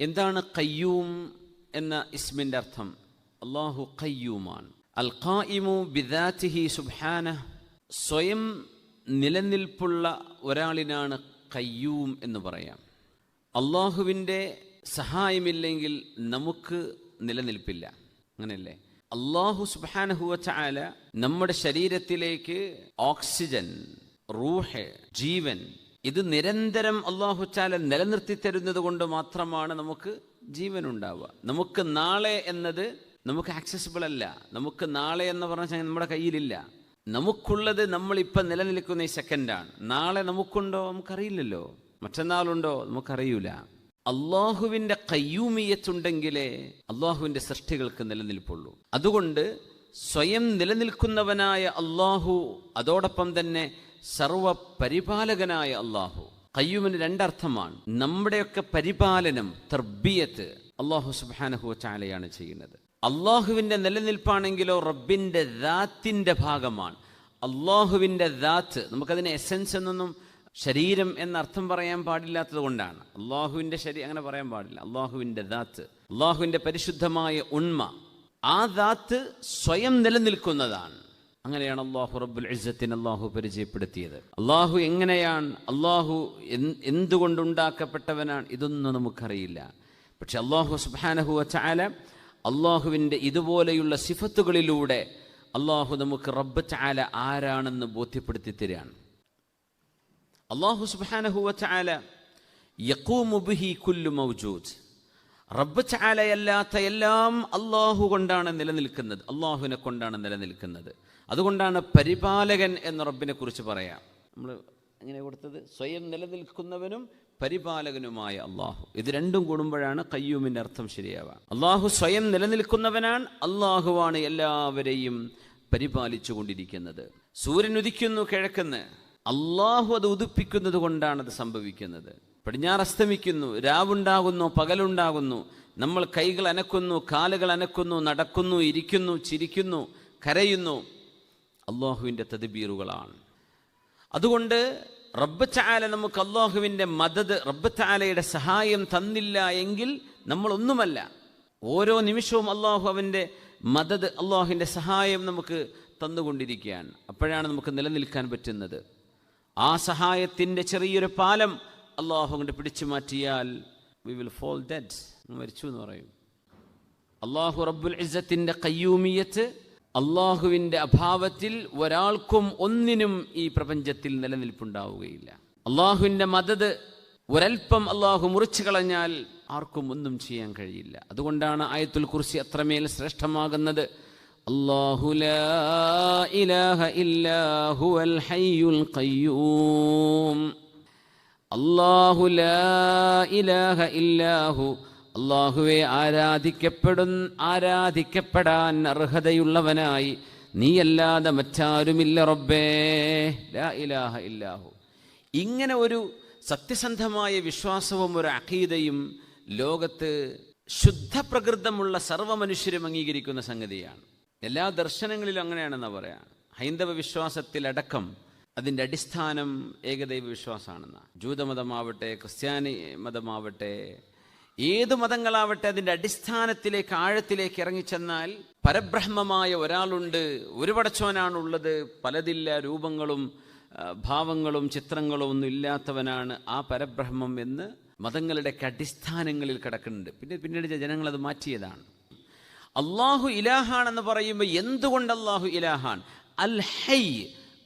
എന്താണ് കയ്യൂം എന്ന ഇസ്മിന്റെ അർത്ഥം? അള്ളാഹു കയ്യൂമാണ് അൽ ഖായിമു ബിദാത്തിഹി സുബ്ഹാന സ്വയം നിലനിൽപ്പുള്ള ഒരാളിനാണ് കയ്യൂം എന്ന് പറയാം. അള്ളാഹുവിന്റെ സഹായമില്ലെങ്കിൽ നമുക്ക് നിലനിൽപ്പില്ല. അങ്ങനെയല്ലേ? അള്ളാഹു സുബാനഹുവല നമ്മുടെ ശരീരത്തിലേക്ക് ഓക്സിജൻ റൂഹ് ജീവൻ ഇത് നിരന്തരം അള്ളാഹുച്ചാല നിലനിർത്തി തരുന്നത് കൊണ്ട് മാത്രമാണ് നമുക്ക് ജീവൻ ഉണ്ടാവുക നമുക്ക് നാളെ എന്നത് നമുക്ക് ആക്സസിബിൾ അല്ല. നമുക്ക് നാളെ എന്ന് പറഞ്ഞാൽ നമ്മുടെ കയ്യിലില്ല. നമുക്കുള്ളത് നമ്മളിപ്പം നിലനിൽക്കുന്ന ഈ സെക്കൻഡാണ് നാളെ നമുക്കുണ്ടോ? നമുക്കറിയില്ലല്ലോ. മറ്റന്നാളുണ്ടോ? നമുക്കറിയൂല. അള്ളാഹുവിന്റെ കയ്യൂമിയത്തുണ്ടെങ്കിലേ അള്ളാഹുവിന്റെ സൃഷ്ടികൾക്ക് നിലനിൽപ്പുള്ളൂ. അതുകൊണ്ട് സ്വയം നിലനിൽക്കുന്നവനായ അള്ളാഹു അതോടൊപ്പം തന്നെ സർവ പരിപാലകനായ അള്ളാഹു. കയ്യൂമിന് രണ്ടർത്ഥമാണ്. നമ്മുടെയൊക്കെ പരിപാലനം തർബിയത്ത് അള്ളാഹു സുബാനഹു ചാലയാണ് ചെയ്യുന്നത്. അള്ളാഹുവിന്റെ നിലനിൽപ്പാണെങ്കിലോ റബ്ബിന്റെ ദാത്തിന്റെ ഭാഗമാണ്. അള്ളാഹുവിന്റെ ദാത്ത് നമുക്കതിന് എസെൻസ് എന്നൊന്നും ശരീരം എന്നർത്ഥം പറയാൻ പാടില്ലാത്തത് കൊണ്ടാണ്. അള്ളാഹുവിന്റെ ശരീരം അങ്ങനെ പറയാൻ പാടില്ല. അള്ളാഹുവിന്റെ ദാത്ത് അള്ളാഹുവിന്റെ പരിശുദ്ധമായ ഉണ്മ. ആ ദാത്ത് സ്വയം നിലനിൽക്കുന്നതാണ്. അങ്ങനെയാണ് അള്ളാഹു റബ്ബുൽ ഇസ്സത്തിന് അള്ളാഹു പരിചയപ്പെടുത്തിയത്. അള്ളാഹു എങ്ങനെയാണ് അള്ളാഹു എന്തുകൊണ്ടുണ്ടാക്കപ്പെട്ടവനാണ് ഇതൊന്നും നമുക്കറിയില്ല. പക്ഷെ അള്ളാഹു സുബാനഹു ചാല അള്ളാഹുവിന്റെ ഇതുപോലെയുള്ള സിഫത്തുകളിലൂടെ അള്ളാഹു നമുക്ക് റബ്ബ് ചാല ആരാണെന്ന് ബോധ്യപ്പെടുത്തി തരികയാണ്. അള്ളാഹു സുബാനഹു ചാല യക്കൂമുബിഹി കുല്ലു മൗജൂദ്. റബ്ബ് ചാലയല്ലാത്ത എല്ലാം അള്ളാഹു കൊണ്ടാണ് നിലനിൽക്കുന്നത്. അള്ളാഹുവിനെ കൊണ്ടാണ് നിലനിൽക്കുന്നത്. അതുകൊണ്ടാണ് പരിപാലകൻ എന്ന റബ്ബിനെ കുറിച്ച് പറയാം. നമ്മൾ ഇങ്ങനെ കൊടുത്തത് സ്വയം നിലനിൽക്കുന്നവനും പരിപാലകനുമായ അള്ളാഹു ഇത് രണ്ടും കൂടുമ്പോഴാണ് കയ്യൂമിന്റെ അർത്ഥം ശരിയാവുക അള്ളാഹു സ്വയം നിലനിൽക്കുന്നവനാണ് അള്ളാഹുവാണ് എല്ലാവരെയും പരിപാലിച്ചു കൊണ്ടിരിക്കുന്നത് സൂര്യൻ ഉദിക്കുന്നു കിഴക്കുന്ന്. അള്ളാഹു അത് ഉദിപ്പിക്കുന്നത് കൊണ്ടാണ് അത് സംഭവിക്കുന്നത്. പടിഞ്ഞാറ് അസ്തമിക്കുന്നു രാവുണ്ടാകുന്നു പകലുണ്ടാകുന്നു. നമ്മൾ കൈകൾ അനക്കുന്നു കാലുകൾ അനക്കുന്നു നടക്കുന്നു ഇരിക്കുന്നു ചിരിക്കുന്നു കരയുന്നു. അള്ളാഹുവിന്റെ തദ്ബീറുകളാണ്. അതുകൊണ്ട് റബ്ബ് ചാല നമുക്ക് അള്ളാഹുവിന്റെ മദത് റബ്ബ് ചാലയുടെ സഹായം തന്നില്ല എങ്കിൽ നമ്മളൊന്നുമല്ല. ഓരോ നിമിഷവും അള്ളാഹു അവന്റെ മദത് അള്ളാഹുവിന്റെ സഹായം നമുക്ക് തന്നുകൊണ്ടിരിക്കുകയാണ്. അപ്പോഴാണ് നമുക്ക് നിലനിൽക്കാൻ പറ്റുന്നത്. ആ സഹായത്തിന്റെ ചെറിയൊരു പാലം അള്ളാഹു കൊണ്ട് പിടിച്ചു മാറ്റിയാൽ വി വിൽ ഫോൾ ഡെഡ് മരിച്ചു എന്ന് പറയും. അള്ളാഹു റബ്ബുൽ ഇസ്സത്തിന്റെ കയ്യൂമിയത്ത് അള്ളാഹുവിന്റെ അഭാവത്തിൽ ഒരാൾക്കും ഒന്നിനും ഈ പ്രപഞ്ചത്തിൽ നിലനിൽപ്പുണ്ടാവുകയില്ല. അള്ളാഹുവിന്റെ മദത് ഒരൽപ്പം അള്ളാഹു മുറിച്ചു കളഞ്ഞാൽ ആർക്കും ഒന്നും ചെയ്യാൻ കഴിയില്ല. അതുകൊണ്ടാണ് ആയത്തുൽ കുർസി അത്രമേൽ ശ്രേഷ്ഠമാകുന്നത്. അള്ളാഹു ഇലാഹ ഹയ്യുൽ അള്ളാഹു ഇലാഹ ഇല്ലാഹു. അള്ളാഹുവെ ആരാധിക്കപ്പെടും ആരാധിക്കപ്പെടാൻ അർഹതയുള്ളവനായി. നീയല്ലാതെ മറ്റാരുമില്ല റബ്ബേ. ലാ ഇലാഹ ഇല്ലാഹു. ഇങ്ങനെ ഒരു സത്യസന്ധമായ വിശ്വാസവും ഒരു അഖീദയും ലോകത്ത് ശുദ്ധപ്രകൃതമുള്ള സർവ മനുഷ്യരും അംഗീകരിക്കുന്ന സംഗതിയാണ്. എല്ലാ ദർശനങ്ങളിലും അങ്ങനെയാണെന്ന് പറയാം. ഹൈന്ദവ വിശ്വാസത്തിലടക്കം അതിന്റെ അടിസ്ഥാനം ഏകദൈവ വിശ്വാസമാണെന്ന. ജൂതമതമാവട്ടെ ക്രിസ്ത്യാനി മതമാവട്ടെ ഏത് മതങ്ങളാവട്ടെ അതിന്റെ അടിസ്ഥാനത്തിലേക്ക് ആഴത്തിലേക്ക് ഇറങ്ങിച്ചെന്നാൽ പരബ്രഹ്മമായ ഒരാളുണ്ട് ഒരു പടച്ചോനാണുള്ളത് പലതില്ല രൂപങ്ങളും ഭാവങ്ങളും ചിത്രങ്ങളും ഒന്നും ഇല്ലാത്തവനാണ് ആ പരബ്രഹ്മം എന്ന് മതങ്ങളുടെ അടിസ്ഥാനങ്ങളിൽ കിടക്കുന്നുണ്ട്. പിന്നെ പിന്നീട് ജനങ്ങൾ അത് മാറ്റിയതാണ്. അള്ളാഹു ഇലാഹാൻ എന്ന് പറയുമ്പോൾ എന്തുകൊണ്ട് അള്ളാഹു ഇലാഹാൻ അൽ ഹൈ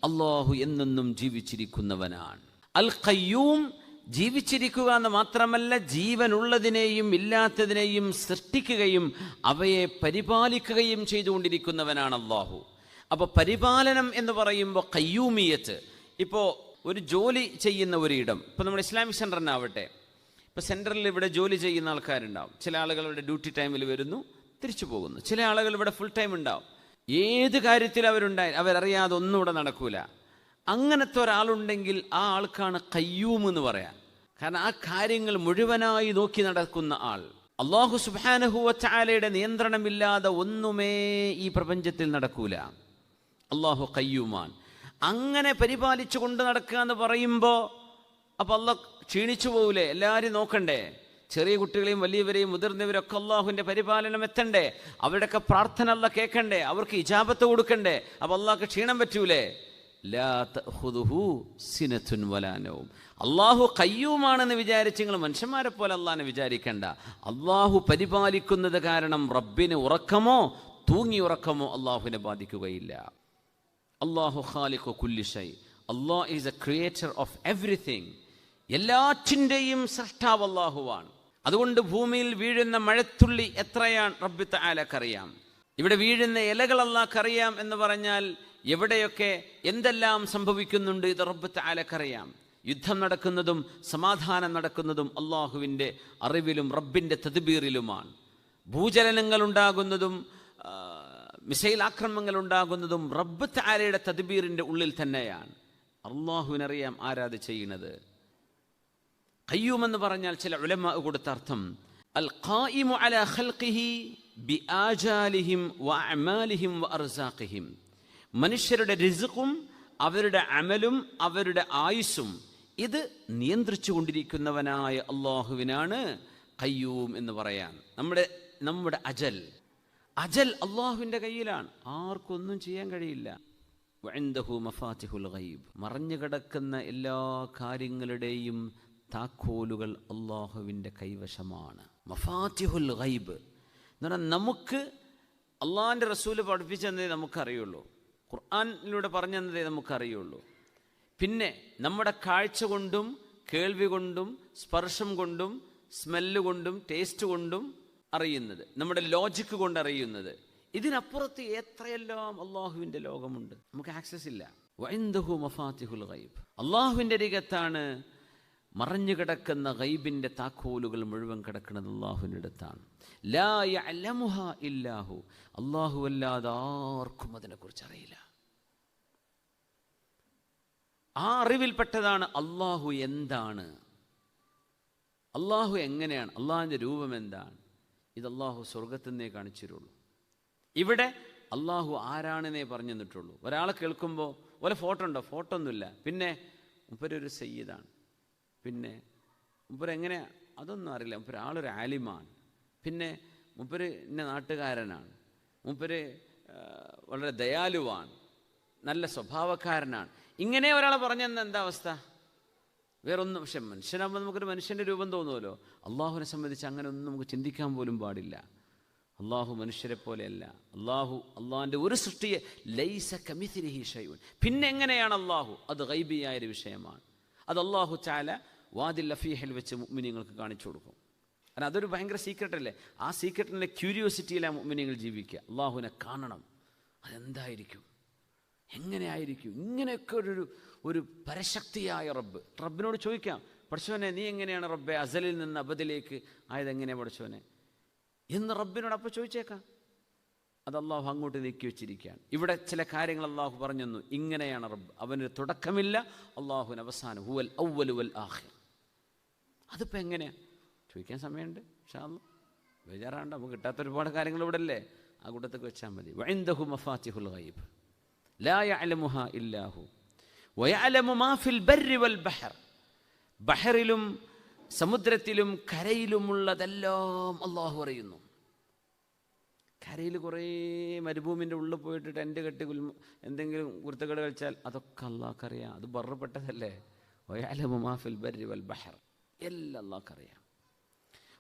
അള്ളാഹു എന്നെന്നും ജീവിച്ചിരിക്കുന്നവനാണ്. അൽ ഖയ്യൂം ജീവിച്ചിരിക്കുക എന്ന് മാത്രമല്ല ജീവനുള്ളതിനെയും ഇല്ലാത്തതിനെയും സൃഷ്ടിക്കുകയും അവയെ പരിപാലിക്കുകയും ചെയ്തുകൊണ്ടിരിക്കുന്നവനാണ് അള്ളാഹു അപ്പോൾ പരിപാലനം എന്ന് പറയുമ്പോൾ കയ്യൂമിയത്ത് ഇപ്പോൾ ഒരു ജോലി ചെയ്യുന്ന ഒരിടം. ഇപ്പോൾ നമ്മുടെ ഇസ്ലാമിക് സെന്ററിനാവട്ടെ ഇപ്പോൾ സെന്ററിൽ ഇവിടെ ജോലി ചെയ്യുന്ന ആൾക്കാരുണ്ടാവും. ചില ആളുകൾ ഇവിടെ ഡ്യൂട്ടി ടൈമിൽ വരുന്നു തിരിച്ചു പോകുന്നു. ചില ആളുകൾ ഇവിടെ ഫുൾ ടൈം ഉണ്ടാവും. ഏത് കാര്യത്തിൽ അവരുണ്ടായി അവരറിയാതെ ഒന്നും ഇവിടെ നടക്കൂല. അങ്ങനത്തെ ഒരാളുണ്ടെങ്കിൽ ആ ആൾക്കാണ് കയ്യൂം എന്ന് പറയാൻ കാരണം ആ കാര്യങ്ങൾ മുഴുവനായി നോക്കി നടക്കുന്ന ആൾ. അള്ളാഹു സുബാനഹുവ ചാലയുടെ നിയന്ത്രണമില്ലാതെ ഒന്നുമേ ഈ പ്രപഞ്ചത്തിൽ നടക്കൂല. അള്ളാഹു കയ്യൂമാൻ അങ്ങനെ പരിപാലിച്ചു കൊണ്ട് നടക്കുക എന്ന് പറയുമ്പോൾ അപ്പോൾ അല്ല ക്ഷീണിച്ചു പോകൂലേ എല്ലാവരും നോക്കണ്ടേ? ചെറിയ കുട്ടികളെയും വലിയവരെയും മുതിർന്നവരൊക്കെ അള്ളാഹുവിന്റെ പരിപാലനം എത്തണ്ടേ? അവരുടെയൊക്കെ പ്രാർത്ഥന അല്ല കേൾക്കണ്ടേ? അവർക്ക് ഇജാബത്ത് കൊടുക്കണ്ടേ? അപ്പം അള്ളാഹ്ക്ക് ക്ഷീണം പറ്റൂലേ. അള്ളാഹു കയ്യൂമാണെന്ന് വിചാരിച്ച് നിങ്ങൾ മനുഷ്യന്മാരെ പോലെ അള്ളാഹിനെ വിചാരിക്കണ്ട. അള്ളാഹു പരിപാലിക്കുന്നത് കാരണം റബ്ബിന് ഉറക്കമോ തൂങ്ങി ഉറക്കമോ അള്ളാഹുവിനെ ബാധിക്കുകയില്ല. അള്ളാഹു ഖാലിഖു കുല്ലിഷൈ Allah is a creator of everything എല്ലാറ്റിന്റെയും സൃഷ്ടാവ് അള്ളാഹുവാണ്. അതുകൊണ്ട് ഭൂമിയിൽ വീഴുന്ന മഴത്തുള്ളി എത്രയാണ് റബ്ബി താലക്കറിയാം ഇവിടെ വീഴുന്ന ഇലകൾ എന്ന് പറഞ്ഞാൽ എവിടെയൊക്കെ എന്തെല്ലാം സംഭവിക്കുന്നുണ്ട് ഇത് റബ്ബ് താലക്കറിയാം യുദ്ധം നടക്കുന്നതും സമാധാനം നടക്കുന്നതും അള്ളാഹുവിന്റെ അറിവിലും റബ്ബിന്റെ തദ്ബീറിലുമാണ്. ഭൂചലനങ്ങൾ ഉണ്ടാകുന്നതും മിസൈൽ ആക്രമണങ്ങൾ ഉണ്ടാകുന്നതും റബ്ബ് ആലയുടെ തദ്ബീറിന്റെ ഉള്ളിൽ തന്നെയാണ്. അള്ളാഹുവിനറിയാം ആരാത് ചെയ്യുന്നത്. ഖയ്യൂം എന്ന് പറഞ്ഞാൽ ചില ഉലമ കൊടുത്ത അർത്ഥം. അൽ ഖായിമു അല ഖൽഖിഹി ബി ആജാലിഹിം വ അമാലിഹിം വ അർസാഖിഹിം മനുഷ്യരുടെ റിസുഖും അവരുടെ അമലും അവരുടെ ആയുസ്സും ഇത് നിയന്ത്രിച്ചു കൊണ്ടിരിക്കുന്നവനായ അള്ളാഹുവിനാണ് ഖയ്യൂം എന്ന് പറയാൻ. നമ്മുടെ നമ്മുടെ അജൽ. അജൽ അള്ളാഹുവിന്റെ കയ്യിലാണ്. ആർക്കും ഒന്നും ചെയ്യാൻ കഴിയില്ല. വഇൻദഹു മഫാത്തിഹുൽ ഗൈബ്. മറഞ്ഞു കിടക്കുന്ന എല്ലാ കാര്യങ്ങളുടെയും താക്കോലുകൾ അള്ളാഹുവിന്റെ കൈവശമാണ്. മഫാത്തിഹുൽ ഗൈബ് എന്ന് പറഞ്ഞാൽ നമുക്ക് അള്ളാഹിന്റെ റസൂൽ പഠിപ്പിച്ചെന്നേ നമുക്കറിയുള്ളൂ. ഖുർആാനിലൂടെ പറഞ്ഞെന്നതേ നമുക്കറിയുള്ളൂ. പിന്നെ നമ്മുടെ കാഴ്ച കൊണ്ടും കേൾവി കൊണ്ടും സ്പർശം കൊണ്ടും സ്മെല്ല് കൊണ്ടും ടേസ്റ്റ് കൊണ്ടും അറിയുന്നത്. നമ്മുടെ ലോജിക്ക് കൊണ്ട് അറിയുന്നത്. ഇതിനപ്പുറത്ത് എത്രയെല്ലാം അള്ളാഹുവിന്റെ ലോകമുണ്ട്? നമുക്ക് ആക്സസ് ഇല്ല. വൈന്ദഹു മഫാത്തിഹുൽ ഗൈബ്. അള്ളാഹുവിന്റെ അരികത്താണ് മറഞ്ഞു കിടക്കുന്ന ഗൈബിന്റെ താക്കോലുകൾ മുഴുവൻ കിടക്കുന്നത് അള്ളാഹുവിന്റെ അടുത്താണ് ലാ യഅലമുഹ ഇല്ലാഹു. അള്ളാഹു അല്ലാതെ ആർക്കും അതിനെക്കുറിച്ച് അറിയില്ല. ആ അറിവിൽപ്പെട്ടതാണ് അള്ളാഹു എന്താണ്? അള്ളാഹു എങ്ങനെയാണ്? അള്ളാഹിന്റെ രൂപം എന്താണ്? ഇത് അള്ളാഹു സ്വർഗത്തിനേ കാണിച്ചിരുള്ളൂ. കാണിച്ചു ഇവിടെ അള്ളാഹു ആരാണെന്നേ പറഞ്ഞു തന്നിട്ടുള്ളൂ ഒരാളെ കേൾക്കുമ്പോൾ ഒരു ഫോട്ടോ ഉണ്ടോ? ഫോട്ടോ ഒന്നുമില്ല. പിന്നെ മുപ്പരൊരു സയ്യിദാണ്. പിന്നെ മുപ്പരെങ്ങനെ അതൊന്നും അറിയില്ല. മുപ്പര് ആളൊരു ആലിമാണ്. പിന്നെ മുപ്പര് എന്റെ നാട്ടുകാരനാണ്. മുപ്പര് വളരെ ദയാലുവാണ്. നല്ല സ്വഭാവക്കാരനാണ്. ഇങ്ങനെ ഒരാളെ പറഞ്ഞെന്ന് എന്താ അവസ്ഥ? വേറൊന്നും പക്ഷെ മനുഷ്യനാകുമ്പോൾ നമുക്കൊരു മനുഷ്യന്റെ രൂപം തോന്നുമല്ലോ അള്ളാഹുവിനെ സംബന്ധിച്ച് അങ്ങനെ ഒന്നും നമുക്ക് ചിന്തിക്കാൻ പോലും പാടില്ല. അള്ളാഹു മനുഷ്യരെ പോലെയല്ല. അള്ളാഹു അള്ളാഹിന്റെ ഒരു സൃഷ്ടിയെ ലൈസ കമിതിരി ഷൈവൻ പിന്നെ എങ്ങനെയാണ് അള്ളാഹു? അത് ഗൈബിയായൊരു വിഷയമാണ്. അത് അള്ളാഹു ചാല വാദിൽ ലഫീഹിൽ വെച്ച് മുഅ്മിനീങ്ങൾക്ക് കാണിച്ചു കൊടുക്കും. കാരണം അതൊരു ഭയങ്കര സീക്രട്ട് അല്ലേ? ആ സീക്രട്ടിന്റെ ക്യൂരിയോസിറ്റിയിലാണ് മുഅ്മിനീങ്ങൾ ജീവിക്കുക. അള്ളാഹുവിനെ കാണണം. അതെന്തായിരിക്കും? എങ്ങനെയായിരിക്കും? ഇങ്ങനെയൊക്കെ ഒരു ഒരു പരശക്തിയായ റബ്ബ്. റബ്ബിനോട് ചോദിക്കാം. പഠിച്ചവനെ നീ എങ്ങനെയാണ് റബ്ബെ അസലിൽ നിന്ന് അബദിലേക്ക് ആയത് എങ്ങനെയാണ് പഠിച്ചവനെ? എന്ന് റബ്ബിനോട് അപ്പോൾ ചോദിച്ചേക്കാം. അത് അള്ളാഹു അങ്ങോട്ട് നീക്കി വെച്ചിരിക്കുകയാണ്. ഇവിടെ ചില കാര്യങ്ങൾ അള്ളാഹു പറഞ്ഞു ഇങ്ങനെയാണ് റബ്ബ്. അവന് തുടക്കമില്ല. അള്ളാഹുവിന് അവസാനം ഹുവൽ ഔവൽ വൽ അതിപ്പോൾ എങ്ങനെയാണ് ചോദിക്കാൻ സമയമുണ്ട് ഷാല്ല ബേജാറാണ്ട് നമുക്ക് കിട്ടാത്ത ഒരുപാട് കാര്യങ്ങൾ ഇവിടെ അല്ലേ ആ കൂട്ടത്തൊക്കെ വെച്ചാൽ മതി. വൈന്ദഹു മഫാത്തിഹുൽ ഗൈബ്. ലാ യഅലമുഹ ഇല്ലാഹു വയഅലമു മാ ഫിൽ ബർരി വൽ ബഹർ. ബഹറിലും സമുദ്രത്തിലും കരയിലുമുള്ളതെല്ലാം അള്ളാഹു അറിയുന്നു. കരയിൽ കുറേ മരുഭൂമിന്റെ ഉള്ളിൽ പോയിട്ട് ടെന്റ് കെട്ടി കുൽ എന്തെങ്കിലും കുരുത്തക്കേട് കഴിച്ചാൽ അതൊക്കെ അള്ളാഹ്ക്കറിയാം. അത് ബറപ്പെട്ടതല്ലേ വയഅലമു മാ ഫിൽ ബർരി വൽ ബഹർ. എല്ലാം അള്ളാഹ്ക്കറിയാം.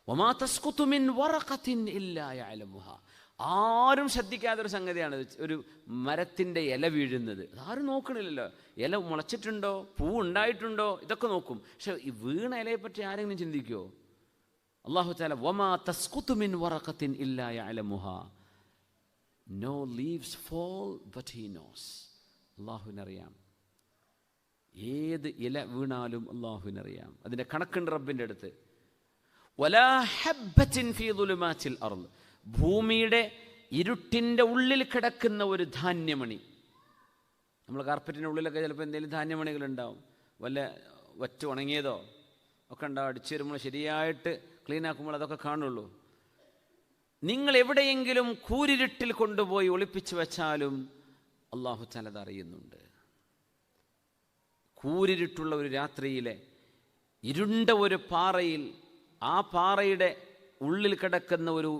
വമാ തസ്കുതു മിൻ വറഖത്തിൻ ഇല്ലാ യഅലമുഹ. ആരും ശ്രദ്ധിക്കാത്ത ഒരു സംഗതിയാണ് ഒരു മരത്തിന്റെ ഇല വീഴുന്നത്. ആരും നോക്കണില്ലല്ലോ. ഇല മുളച്ചിട്ടുണ്ടോ? പൂ ഉണ്ടായിട്ടുണ്ടോ? ഇതൊക്കെ നോക്കും. പക്ഷെ ഈ വീണ ഇലയെ പറ്റി ആരെങ്കിലും ചിന്തിക്കുമോ അള്ളാഹു താല വമാ തസ്കുത്തുമിൻ മിൻ വറഖത്തിൻ ഇല്ലാ യഅലമുഹ. No leaves fall but he knows അള്ളാഹുവിനറിയാം ഏത് ഇല വീണാലും അള്ളാഹുവിനറിയാം അതിന്റെ കണക്കുണ്ട് റബ്ബിന്റെ അടുത്ത്. ഭൂമിയുടെ ഇരുട്ടിന്റെ ഉള്ളിൽ കിടക്കുന്ന ഒരു ധാന്യമണി. നമ്മൾ കാർപ്പറ്റിന്റെ ഉള്ളിലൊക്കെ ചിലപ്പോൾ എന്തെങ്കിലും ധാന്യമണികൾ ഉണ്ടാവും വല്ല വറ്റ് ഉണങ്ങിയതോ ഒക്കെ ഉണ്ടാവും. അടിച്ചു വരുമ്പോൾ ശരിയായിട്ട് ക്ലീൻ ആക്കുമ്പോൾ അതൊക്കെ കാണുള്ളൂ. നിങ്ങൾ എവിടെയെങ്കിലും കൂരിരുട്ടിൽ കൊണ്ടുപോയി ഒളിപ്പിച്ചു വെച്ചാലും അള്ളാഹു ചലത് അറിയുന്നുണ്ട്. കൂരിരുട്ടുള്ള ഒരു രാത്രിയിലെ ഇരുണ്ട ഒരു പാറയിൽ ആ പാറയുടെ ഉള്ളിൽ കിടക്കുന്ന ഒരു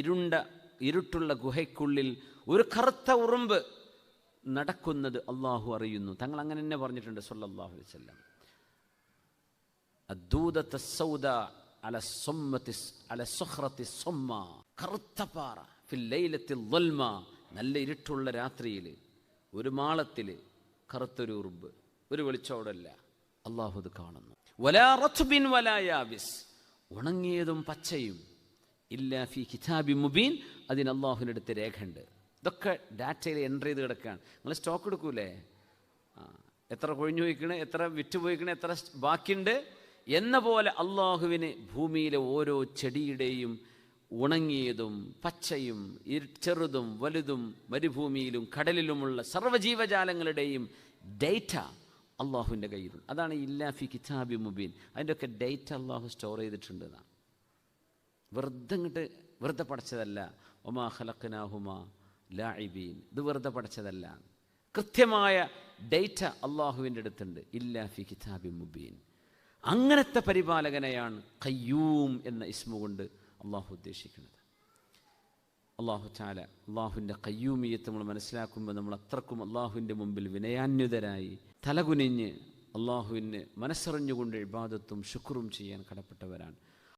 ഇരുണ്ട ഇരുട്ടുള്ള ഗുഹയ്ക്കുള്ളിൽ ഒരു കറുത്ത ഉറുമ്പ് നടക്കുന്നത് അള്ളാഹു അറിയുന്നു. തങ്ങൾ അങ്ങനെ തന്നെ പറഞ്ഞിട്ടുണ്ട് സൊല്ലാഹു അലൈഹി അദ്ദൂത തസ്സൗദ സൗദ അല സൊമ്മത്തി അല സുഹ്റത്തി സൊമ്മ കറുത്ത പാറ ഫിൽ ലൈലത്തിൽ ളൽമ നല്ല ഇരുട്ടുള്ള രാത്രിയിൽ ഒരു മാളത്തിൽ കറുത്തൊരു ഉറുമ്പ് ഒരു വെളിച്ചോടല്ല. അള്ളാഹു അത് കാണുന്നു. വലാ റത്ബിൻ വലാ യാബിസ് ഉണങ്ങിയതും പച്ചയും ഇല്ല ഫി കിതാബി മുബീൻ അതിന് അള്ളാഹുവിന്റെ അടുത്ത് രേഖയുണ്ട്. ഇതൊക്കെ ഡാറ്റയിൽ എന്റർ ചെയ്ത് കിടക്കുകയാണ്. നിങ്ങൾ സ്റ്റോക്ക് എടുക്കൂലേ? എത്ര കൊഴിഞ്ഞു പോയിക്കണേ എത്ര വിറ്റ് പോയിക്കണേ എത്ര ബാക്കിയുണ്ട്? എന്ന പോലെ അള്ളാഹുവിന് ഭൂമിയിലെ ഓരോ ചെടിയുടെയും ഉണങ്ങിയതും പച്ചയും ചെറുതും വലുതും മരുഭൂമിയിലും കടലിലുമുള്ള സർവജീവജാലങ്ങളുടെയും ഡേറ്റ അള്ളാഹുവിന്റെ കയ്യിലുണ്ട്. അതാണ് ഇല്ലാഫി കിതാബി മുബീൻ. അതിന്റെയൊക്കെ ഡേറ്റ അള്ളാഹു സ്റ്റോർ ചെയ്തിട്ടുണ്ട് എന്നാണ് വെറുതെ ഇങ്ങോട്ട് വെറുതെ പഠിച്ചതല്ല. ഒമാ ഹലക്കനാഹുമ ലാഇബീൻ. ഇത് വെറുതെ പഠിച്ചതല്ല. കൃത്യമായ ഡേറ്റ അള്ളാഹുവിന്റെ അടുത്തുണ്ട്. ഇല്ലാഫി കിതാബി മുബീൻ. അങ്ങനത്തെ പരിപാലകനെയാണ് കയ്യൂം എന്ന ഇസ്മു കൊണ്ട് അള്ളാഹു ഉദ്ദേശിക്കുന്നത്. അള്ളാഹു ചാല അള്ളാഹുവിന്റെ കയ്യൂമിയത്ത് നമ്മൾ മനസ്സിലാക്കുമ്പോൾ നമ്മൾ അത്രക്കും അള്ളാഹുവിന്റെ മുമ്പിൽ വിനയാന്യുതരായി തലകുനിഞ്ഞ് അള്ളാഹുവിന് മനസ്സറിഞ്ഞുകൊണ്ട് ഇബാദത്തും ശുക്രും ചെയ്യാൻ കടപ്പെട്ടവരാണ്.